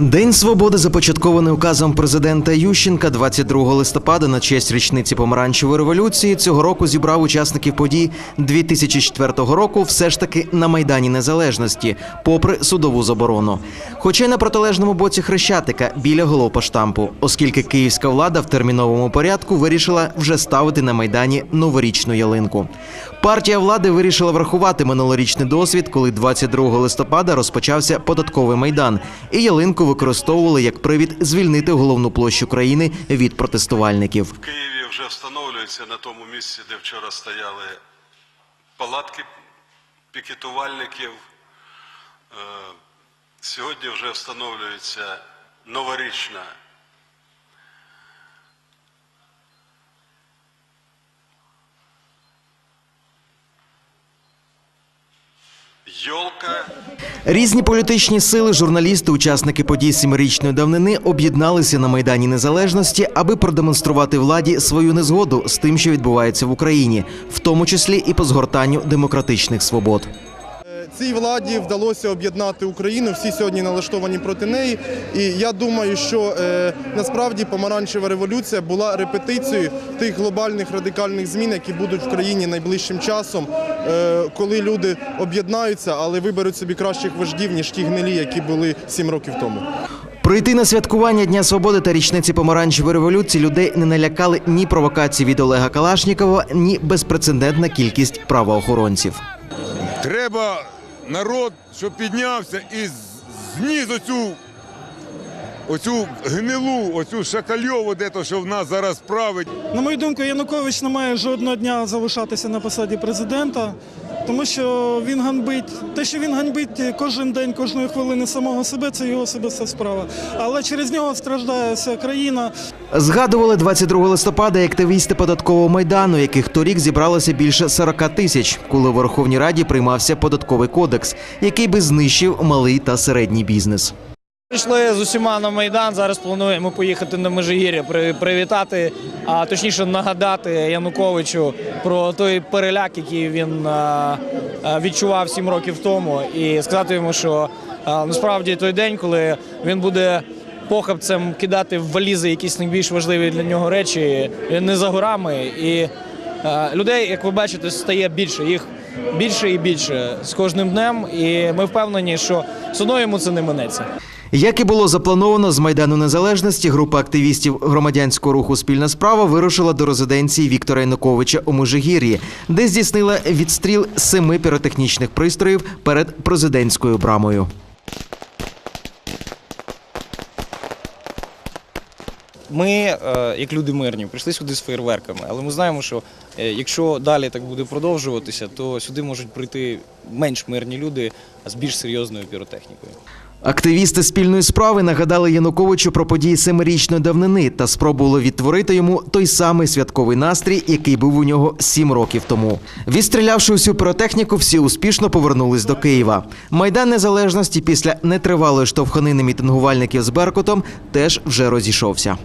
День свободи започаткований указом президента Ющенка 22 листопада на честь річниці помаранчевої революції. Цього року зібрав учасників подій 2004 року все ж таки на майдані незалежності, попри судову заборону. Хоча й на протилежному боці хрещатика біля головпоштампу, оскільки київська влада в терміновому порядку вирішила вже ставити на майдані новорічну ялинку. Партія влади вирішила врахувати минулорічний досвід, коли 22 листопада розпочався податковий майдан, і ялинку використовували як привід звільнити головну площу країни від протестувальників. В Києві вже встановлюється на тому місці, де вчора стояли палатки пікетувальників. Е, Сьогодні вже встановлюється новорічна йолка. Різні політичні сили, журналісти, учасники подій сімирічної давнини об'єдналися на майдані незалежності, аби продемонструвати владі свою незгоду з тим, що відбувається в Україні, в тому числі і по згортанню демократичних свобод. Цій владі вдалося об'єднати Україну. Всі сьогодні налаштовані проти неї. І я думаю, що е, насправді помаранчева революція була репетицією тих глобальних радикальних змін, які будуть в країні найближчим часом, е, коли люди об'єднаються, але виберуть собі кращих вождів ніж ті гнилі, які були сім років тому. Прийти на святкування Дня свободи та річниці помаранчевої революції людей не налякали ні провокації від Олега Калашнікова, ні безпрецедентна кількість правоохоронців. Треба народ, щоб піднявся і знізу оцю, оцю гнилу, оцю шакальову, де то, що в нас зараз править. На мою думку, Янукович не має жодного дня залишатися на посаді президента, тому що він ганьбить. Те, що він ганьбить кожен день, кожної хвилини самого себе, це його особиста справа. Але через нього страждає вся країна. Згадували 22 листопада активісти податкового майдану, яких торік зібралося більше 40 тисяч, коли у Верховній Раді приймався податковий кодекс, який би знищив малий та середній бізнес. Прийшли з усіма на майдан. Зараз плануємо поїхати на Межигір'я, при- привітати, а точніше нагадати Януковичу про той переляк, який він відчував сім років тому, і сказати йому, що насправді той день, коли він буде похабцем кидати в валізи якісь найбільш важливі для нього речі, він не за горами. І людей, як ви бачите, стає більше. Їх більше і більше з кожним днем. І ми впевнені, що все одно йому це не минеться. Як і було заплановано з майдану незалежності, група активістів громадянського руху Спільна справа вирушила до резиденції Віктора Януковича у Межигір'ї, де здійснила відстріл семи піротехнічних пристроїв перед президентською брамою. Ми, е, як люди мирні, прийшли сюди з фейерверками, але ми знаємо, що е, якщо далі так буде продовжуватися, то сюди можуть прийти менш мирні люди а з більш серйозною піротехнікою. Активісти спільної справи нагадали Януковичу про події семирічної давнини та спробували відтворити йому той самий святковий настрій, який був у нього сім років тому. Відстрілявши усю піротехніку, всі успішно повернулись до Києва. Майдан незалежності після нетривалої штовханини мітингувальників з Беркутом теж вже розійшовся.